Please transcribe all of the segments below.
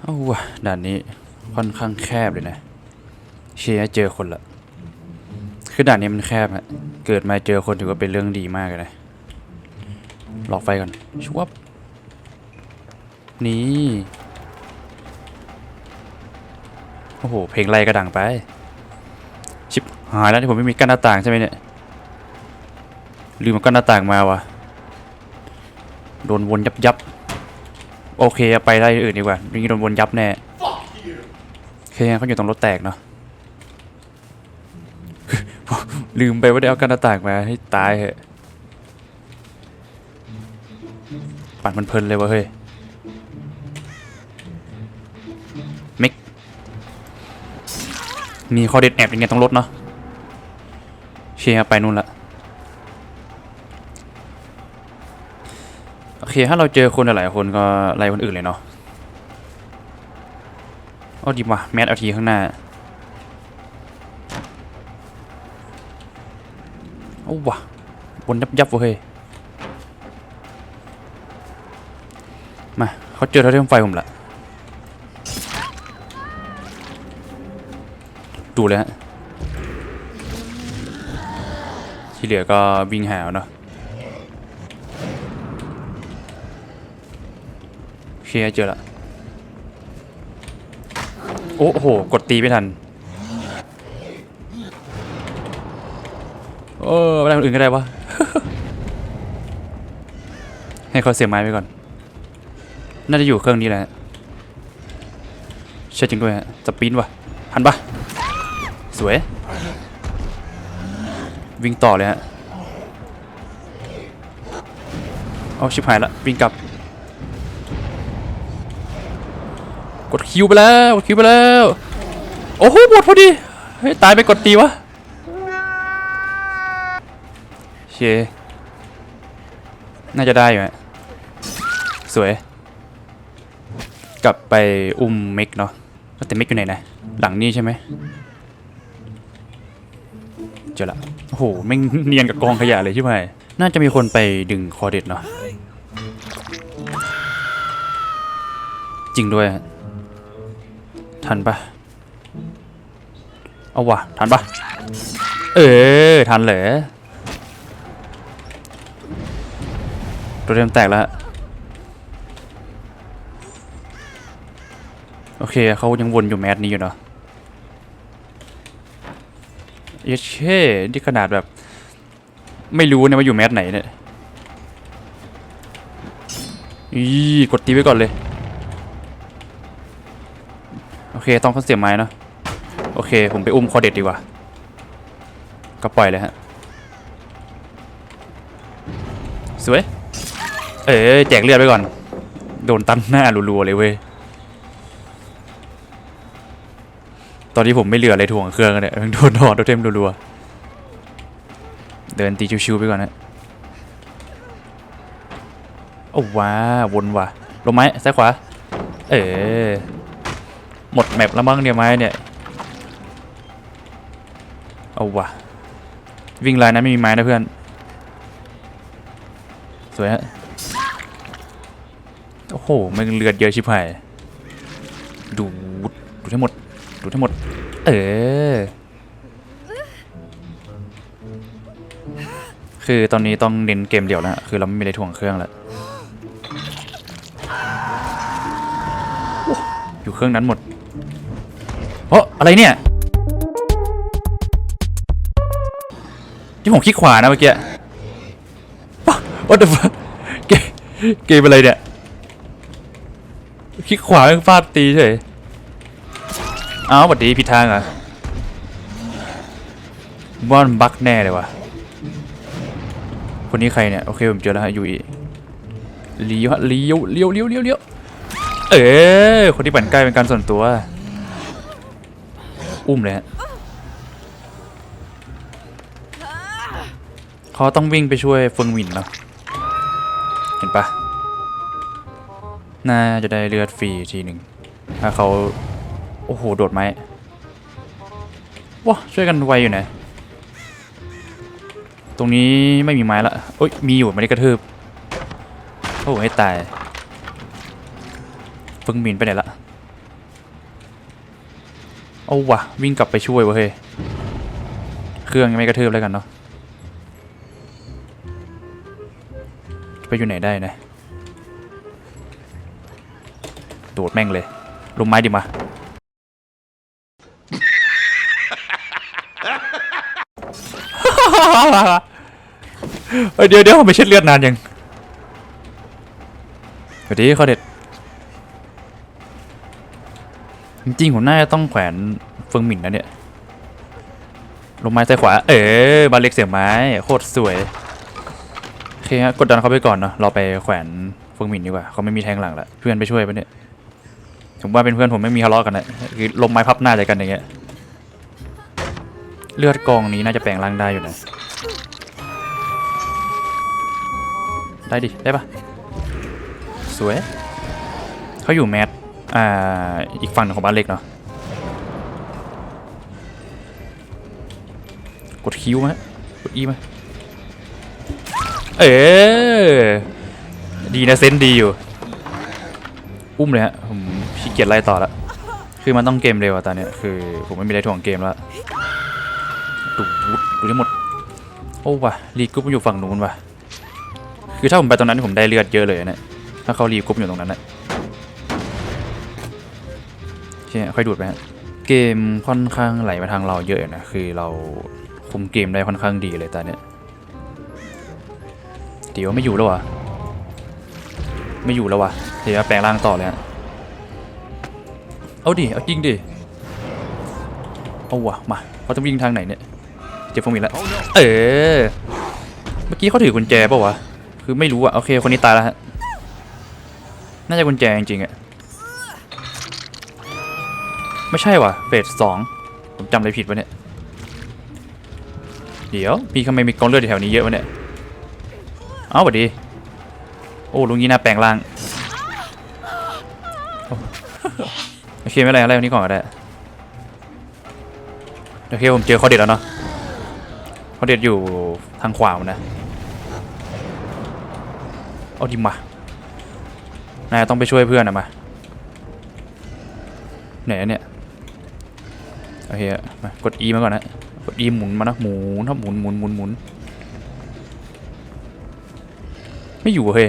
เอ้าวะด่านนี้ค่อนข้างแคบเลยนะ เชียร์เจอคนละ คือด่านนี้มันแคบฮะเกิดมาเจอคนถือว่าเป็นเรื่องดีมากเลยนะหลอกไฟก่อนชวบนี่โอ้โห เพลงไล่กระดังไป ชิบหายแล้วที่ผมไม่มีกั้นหน้าต่างใช่ไหมเนี่ย ลืมกั้นหน้าต่างมาวะโดนวนยับยับ โอเคไปได้อื่นดีกว่านี่โดนวนยับแน่โอเคเขาอยู่ตรงรถแตกเนาะลืมไปว่าได้เอากันหน้าต่างมาให้ตายเหอะปั่นมันเพลินเลยวะเฮ้ยมิกมีข้อเด็ดแอบยังไงต้องลดเนาะเชียร์ไปนู่นละ ถ้าเราเจอคนหลายๆคนก็ไล่คนอื่นเลยเนาะเอาดีว่ะแมทเอาทีข้างหน้าเอาวะบนยับยับเว้ยมาเขาเจอเราเรื่องไฟผมละดูเลยฮะที่เหลือก็วิ่งหาวเนาะโอ เคเจอละโอ้โห กดตีไม่ทันเอออะไรคนอื่นก็ได้วะ ให้เขาเสียบไม้ไปก่อน น่าจะอยู่เครื่องนี้แหละใช่จริงด้วยฮะสปรินวะหันปะสวย วิ่งต่อเลยฮะ เอาชิบหายละ วิ่งกลับ กดคิวไปแล้วกดคิวไปแล้ว โอ้โหหมดพอดีเฮ้ยตายไปกดตีวะโอเคน่าจะได้อยู่ฮะสวย กลับไปอุ้มเมกเนาะแต่เมกอยู่ไหนนะหลังนี้ใช่ไหมเจอละโอ้โหแม่งเนียนกับกองขยะเลยใช่ไหมน่าจะมีคนไปดึงคอเด็ดเนาะจริงด้วยฮะ ทันปะเอาวะทันปะเออ ทันเหรอตัวเริ่มแตกแล้ว โอเคเขายังวนอยู่แมสนี้อยู่เนาะเยเช่ที่ขนาดแบบ ไม่รู้เนี่ยว่าอยู่แมสไหนเนี่ยอีกดตีไว้ก่อนเลย เคต้องเขาเสียบไม้เนาะโอเค ผมไปอุ้มคอเด็ดดีกว่า ก็ปล่อยเลยฮะ สวย เออแจกเลือดไปก่อน โดนตันหน้ารัวๆเลยเว้ย ตอนนี้ผมไม่เหลืออะไรถ่วงเครื่องเลยเนี่ยโดนหอโดนเทมรัวๆ เดินตีชิวๆไปก่อนนะโอ้ว้าวนว่ะลงไม้ซ้ายขวา เออ หมดแมปแล้วมั้งเนี่ยไม้เนี่ย เอาวะวิ่งลายนั้นไม่มีไม้นะเพื่อน สวยฮะ โอ้โหมันเลือดเยอะชิบหาย ดูด ดูดทั้งหมด ดูดทั้งหมด เออ คือตอนนี้ต้องเน้นเกมเดียวแล้วฮะคือเราไม่มีอะไรถ่วงเครื่องแล้วออยู่เครื่องนั้นหมด อะไรเนี่ย ที่ผมคลิกขวานะเมื่อกี้ What the fuck เกมเกมอะไรเนี่ย คลิกขวาฟาดตีเฉยอ้าวบัดดีผิดทางอะบอนบักแน่เลยวะคนนี้ใครเนี่ย โอเคผมเจอแล้วฮะยูอีเลี้ยวเลี้ยวเลี้ยวเลี้ยวเลี้ยวเลี้ยวเออคนที่ปั่นใกล้เป็นการส่วนตัว อุ้มเลยฮะเขาต้องวิ่งไปช่วยเฟิงวินเนาะเห็นปะน่าจะได้เลือดฟรีทีหนึ่งถ้าเขาโอ้โห โดดไม้ว้าช่วยกันไวอยู่นะ ตรงนี้ไม่มีไม้ละโอ้ย มีอยู่ไม่ได้กระทืบโอ้โหให้ตายเฟิงหมินไปไหนละ เอาวะวิ่งกลับไปช่วยวะเฮ้ยเครื่องยังไม่กระเทืบแล้วกันเนาะไปอยู่ไหนได้นะโดดแม่งเลยลงไม้ดิมาเฮ้ยเดี๋ยวเดี๋ยวไม่เช็ดเลือดนานยังสวัสดีข้อเด็ด จริงๆผมน่าจะต้องแขวนเฟืองหมิ่นนะเนี่ย ลงไม้ซ้ายขวา เออบาเล็กเสียบไม้ โคตรสวย โอเคฮะ กดดันเขาไปก่อนเนาะ เราไปแขวนเฟืองหมิ่นดีกว่า เขาไม่มีแทงหลังละ เพื่อนไปช่วยปะเนี่ย ผมว่าเป็นเพื่อนผมไม่มีทะเลาะกันนะคือลงไม้พับหน้าใจกันอย่างเงี้ย เลือดกองนี้น่าจะแปลงร่างได้อยู่นะ ได้ดิ ได้ปะสวย เขาอยู่แมส อ่าอีกฝั่งของบ้านเล็กเนาะกดคิวไหมกดอีไหมเออดีนะเซนดีอยู่ อุ้มเลยฮะผมขี้เกียจไล่ต่อละคือมันต้องเกมเร็วอะตอนเนี้ยคือผมไม่มีอะไรถ่วงเกมแล้วดูดดูได้หมด โอ้ว่ะรีกรุ๊ปมันอยู่ฝั่งนู้นว่ะคือถ้าผมไปตรงนั้นผมได้เลือดเยอะเลยนะถ้าเขารีกรุ๊ปอยู่ตรงนั้นนะ โอเคค่อยดูดไปฮะเกมค่อนข้างไหลมาทางเราเยอะนะคือเราคุมเกมได้ค่อนข้างดีเลยตอนเนี้ยเดี๋ยวไม่อยู่แล้ววะไม่อยู่แล้ววะเดี๋ยวแปลงร่างต่อเลยฮะเอาดิเอาจริงดิเอาวะมาเขาจะวิ่งทางไหนเนี่ยเจ็บฟงมีแล้วเออเมื่อกี้เขาถือกุญแจเปล่าวะคือไม่รู้อะโอเคคนนี้ตายแล้วฮะน่าจะกุญแจจริงๆอะ ไม่ใช่ว่ะเฟสสองผมจำอะไรผิดวะเนี่ย เดี๋ยวพี่ทำไมมีกองเลือดแถวนี้เยอะวะเนี่ย เอ้าสวัสดี โอ้ลุงนี้น่าแปลงร่าง โอเคไม่เป็นไรอะไรวันนี้ก่อนก็ได้โอเคผมเจอข้อเด็ดแล้วเนาะข้อเด็ดอยู่ทางขวานะ เอาดิมานายต้องไปช่วยเพื่อนนะมาไหนเนี่ย โอเคอะมากด E มาก่อนนะ กด E หมุนมานะ หมุนครับหมุนหมุนหมุนหมุน ไม่อยู่เฮ้ย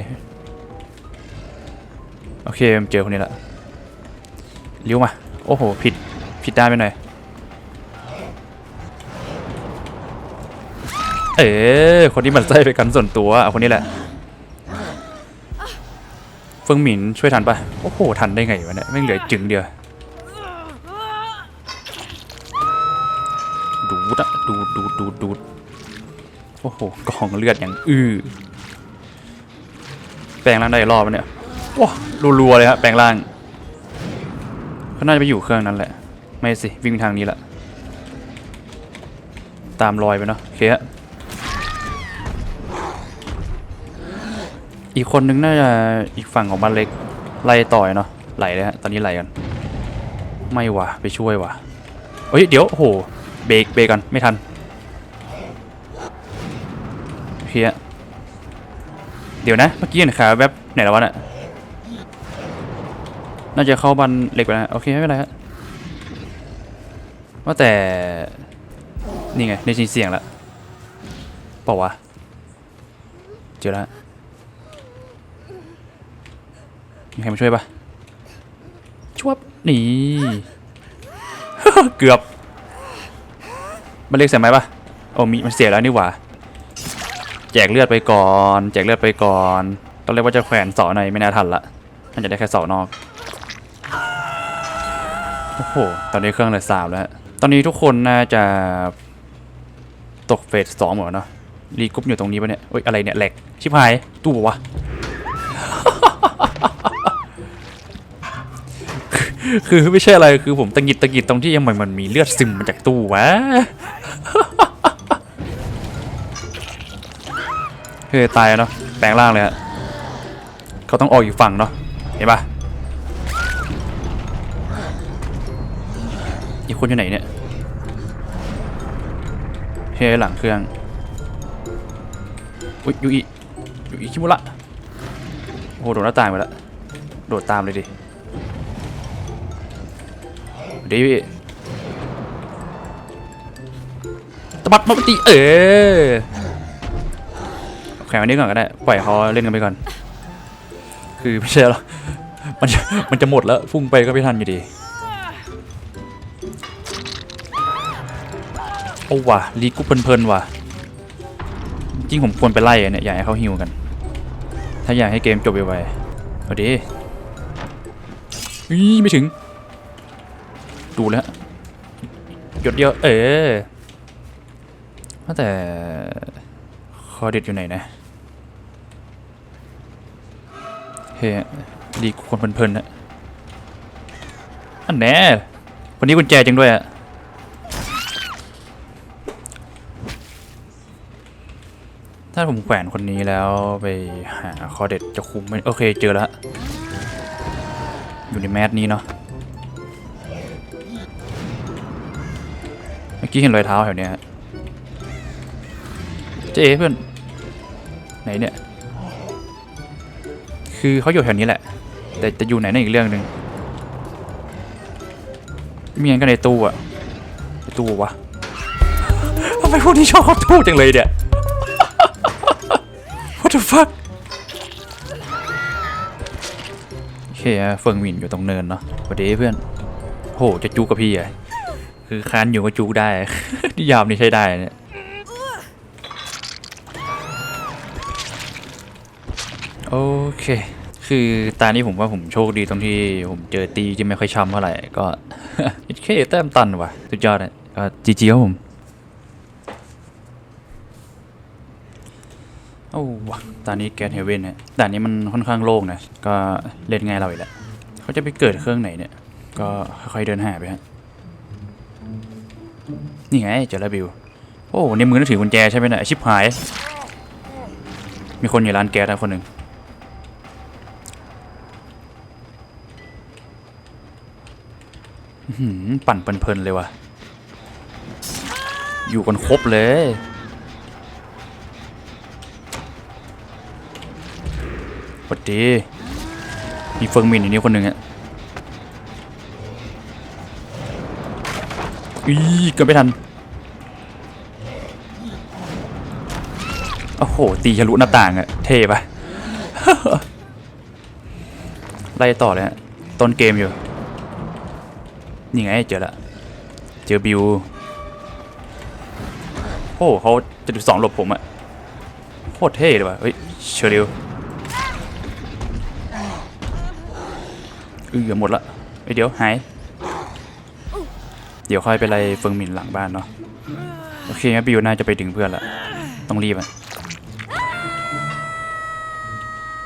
โอเคเจอคนนี้ละเลี้ยวมา โอ้โห ผิด ผิดด้านไปหน่อย เออคนที่มันใส่ไปกันส่วนตัวเอาคนนี้แหละเฟิงหมินช่วยทันปะโอ้โห ทันได้ไงวะเนี่ย ไม่เหลือจึงเดียว โอ้โหกองเลือดอย่างอื้อแปลงร่างได้รอบเนี่ยว้ารัวๆเลยฮะแปลงร่างเขาน่าจะไปอยู่เครื่องนั้นแหละ ไม่สิ วิ่งทางนี้แหละ ตามรอยไปเนาะโอเคฮะอีกคนนึงน่าจะอีกฝั่งของบ้านเล็ก ไล่ต่อยเนาะไหลเลยฮะตอนนี้ไหลกัน ไม่วะไปช่วยวะเฮ้ยเดี๋ยวโอ้โหเบรกเบรกกันไม่ทัน เฮียเดี๋ยวนะ เมื่อกี้เห็นขาแวบไหนแล้ววะเนี่ยน่าจะเข้าบ้านเล็กไปแล้วโอเคไม่เป็นไรฮะว่าแต่ นี่ไงในเสียงละเปล่าวะเจอแล้วมีใครมาช่วยปะชวบนี่เกือบ มันเรียกเสียไหมปะโอ้มีมันเสียแล้วนี่หว่า แจกเลือดไปก่อน แจกเลือดไปก่อน ต้อนแรกว่าจะแขวนเสาในไม่น่าทันละน่าจะได้แค่เสานอก โอ้โห ตอนนี้เครื่องเลยสามแล้ว ตอนนี้ทุกคนน่าจะตกเฟสสองหมดเนาะ รีกรุ๊ปอยู่ตรงนี้ปะเนี่ยเอ้ย อะไรเนี่ยแหลก ชิบหาย ตู้วะ คือไม่ใช่อะไร คือผมตังหิดตังหิดตรงที่ยังเหมันมันมีเลือดซึมมาจากตู้วะ เฮ้ยตายเนาะแปลงร่างเลยฮะเขาต้องออกอยู่ฝั่งเนาะเห็นปะอีกคนอยู่ไหนเนี่ยเฮ้ยหลังเครื่องอุ้ยยูอียูอีคิมุระโอ้โหโดดหน้าต่างไปแล้วโดดตามเลยดิดีพี่ะบัดมาตีเออ แข่งวันนี้ก่อนก็ได้ ปล่อยเขาเล่นกันไปก่อน คือไม่ใช่หรอกมันจะมันจะหมดแล้วพุ่งไปก็ไม่ทันอยู่ดีโอ้ว่ะลีกุเพลินๆว่ะ จริงผมควรไปไล่อะเนี่ยอยากให้เขาฮิวกัน ถ้าอยากให้เกมจบไวๆเอาดีอีไม่ถึง ดูแล้วหยดเดียวเออแต่คอเด็ดอยู่ไหนนะ เฮ้ดีคนเพลินๆนะอันแน่วันนี้กุญแจจริงด้วยอะถ้าผมแขวนคนนี้แล้วไปหาคอเด็ดจะคุมไหมโอเคเจอแล้วอยู่ในแมสนี้เนาะเมื่อกี้เห็นรอยเท้าแถวเนี้ยเจ๊เพื่อนไหนเนี่ย คือเขาอยู่แถวนี้แหละ แต่จะอยู่ไหนนั่นอีกเรื่องหนึ่งมีงั้นก็ในตู้อะในตู้วะทำไมพวกนี้ชอบเข้าตู้จังเลยเนี่ย What the fuck โอเคเฟิงหวินอยู่ตรงเนินเนาะสวัสดีเพื่อนโหจะจูกับพี่อะคือคานอยู่ก็จุกได้นิยามนี่ใช้ได้เนี่ย โอเค คือตานี้ผมว่าผมโชคดีตรงที่ผมเจอตีที่ไม่ค่อยช้ำเท่าไหร่ ก็แค่แต้มตันว่ะสุดยอดเลยก็จีจีครับผมโอ้วะตอนนี้แกนเฮเว่นเนี่ยด่านนี้มันค่อนข้างโล่งนะ ก็เล่นง่ายเราอีกแล้วเขาจะไปเกิดเครื่องไหนเนี่ย ก็ค่อยๆเดินหาไปฮะ นี่ไงเจอแล้วบิว โอ้ในมือนึกถือกุญแจใช่ไหมเนี่ยชิบหาย มีคนอยู่ร้านแก๊สนะคนหนึ่งอื้อหือ ปั่นเพลินๆเลยว่ะ อยู่กันครบเลยสวัสดี มีเฟิงมินอยู่นี่คนหนึ่งอะอีเกิดไม่ทัน โอ้โห ตีทะลุหน้าต่างอะเท่ปะไล่ต่อเลยฮะต้นเกมอยู่ นี่ไงเจอละเจอบิวโอ้เขาจะดูสองหลบผมอะโคตรเท่เลยว่ะเฮ้ยเชอริวเออหมดละเฮ้ยเดี๋ยวหายเดี๋ยวค่อยไปไล่เฟิงหมินหลังบ้านเนาะโอเคครับบิวน่าจะไปดึงเพื่อนละต้องรีบอะ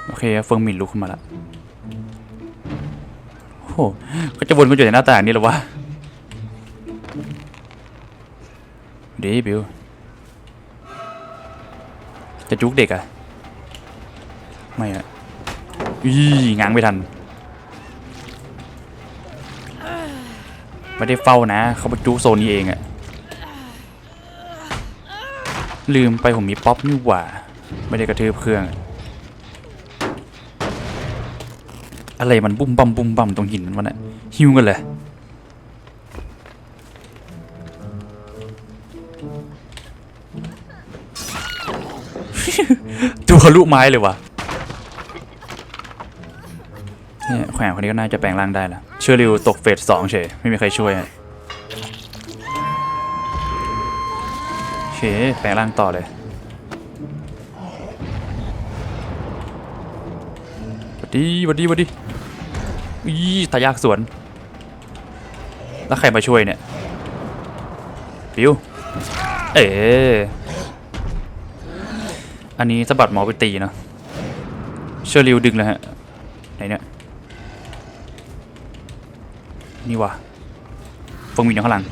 โอเคเฟิงหมินลุกขึ้นมาละ โอ้โหก็จะวนกันอยู่ในหน้าต่างนี่หรอวะดีบิวจะจุกเด็กอะไม่อะอีง้างไม่ทัน ไม่ได้เฝ้านะ เขาไปจุกโซนนี้เองอะลืมไปผมมีป๊อปนี่หว่า ไม่ได้กระทืบเครื่องอะ ไรมันบุ้มบั่มบุ้มบั่มตรงหินมันวะเนี่ยหิวกันเลยตัวทะลุไม้เลยวะเนี่ยแขวนคนนี้ก็น่าจะแปลงร่างได้แล้วเชอริวตกเฟสสองเฉยไม่มีใครช่วยอะโอเคแปลงร่างต่อเลยหวัดดีหวัดดีหวัดดี อีตายากสวน แล้วใครมาช่วยเนี่ยฟิวเอ๋อันนี้สะบัดหมอไปตีเนาะเชอริวดึงเลยฮะ ไหนเนี่ย นี่วะฟงมินอยู่ข้างหลัง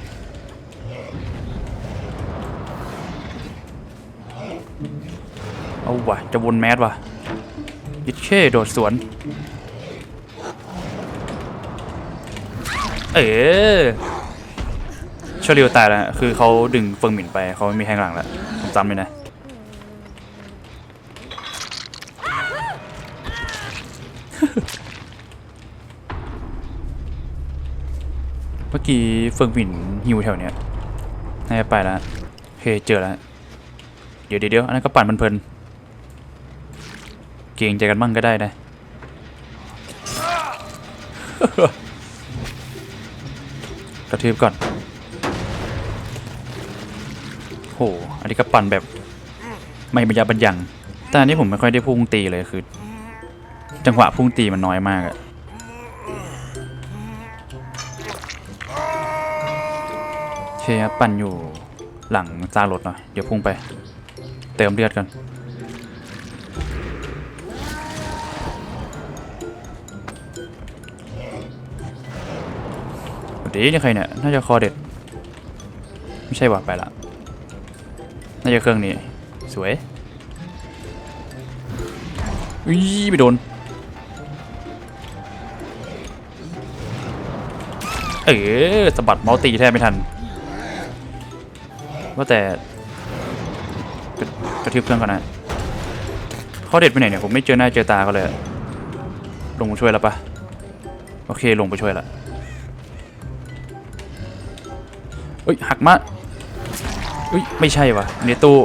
เอาวะจะวนแมสวะยิดเช่โดดสวน เอ๋เชอริวตายแล้ว คือเขาดึงเฟิงหมินไปเขาไม่มีแทงหลังแล้วผมจำเลยนะเมื่อกี้เฟิงหมินฮิวแถวเนี้ยน่าจะไปแล้วเคเคเจอแล้วเดี๋ยวเดี๋ยวเดี๋ยวอันนั้นก็ปั่นมันเพลินเก่งใจกันบ้างก็ได้นะ กระทืบก่อนโหอันนี้ก็ปั่นแบบไม่บรรยาบรรยัง แต่อันนี้ผมไม่ค่อยได้พุ่งตีเลยคือ จังหวะพุ่งตีมันน้อยมากอะโอเคครับปั่นอยู่หลังซารถเนาะเดี๋ยวพุ่งไป เติมเลือดกัน ดี๋ยวนี่ใครเนี่ย น่าจะคอเด็ด ไม่ใช่ว่ะไปละ น่าจะเครื่องนี้ สวย อุ้ยไปโดน เออสะบัดเมาส์ตีแทบไม่ทัน ว่าแต่กระกระทืบเครื่องก่อนนะข้อเด็ดไปไหนเนี่ย ผมไม่เจอหน้าเจอตาเขาเลย ลงมาช่วยแล้วปะโอเค ลงไปช่วยละ้ยหักมาเอ้ยไม่ใช่วะเนตู้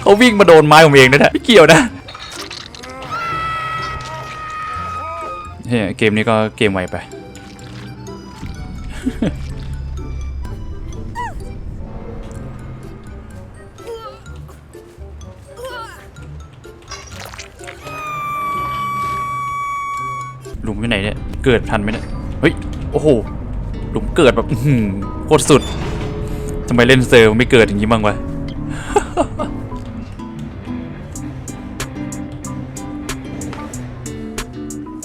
เขาวิ่งมาโดนไม้ผมเองนะเนี่ยไม่เกี่ยวนะเฮ้ยเกมนี้ก็เกมไวไป เกิดทันไหมเนี่ย เฮ้ย โอ้โห หลุมเกิดแบบโคตรสุด ทำไมเล่นเซอร์ไม่เกิดอย่างนี้บ้างวะ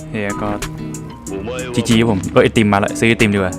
เฮ้ยก็จีจีผมก็ไอติมมาละซื้อไอติมดีกว่า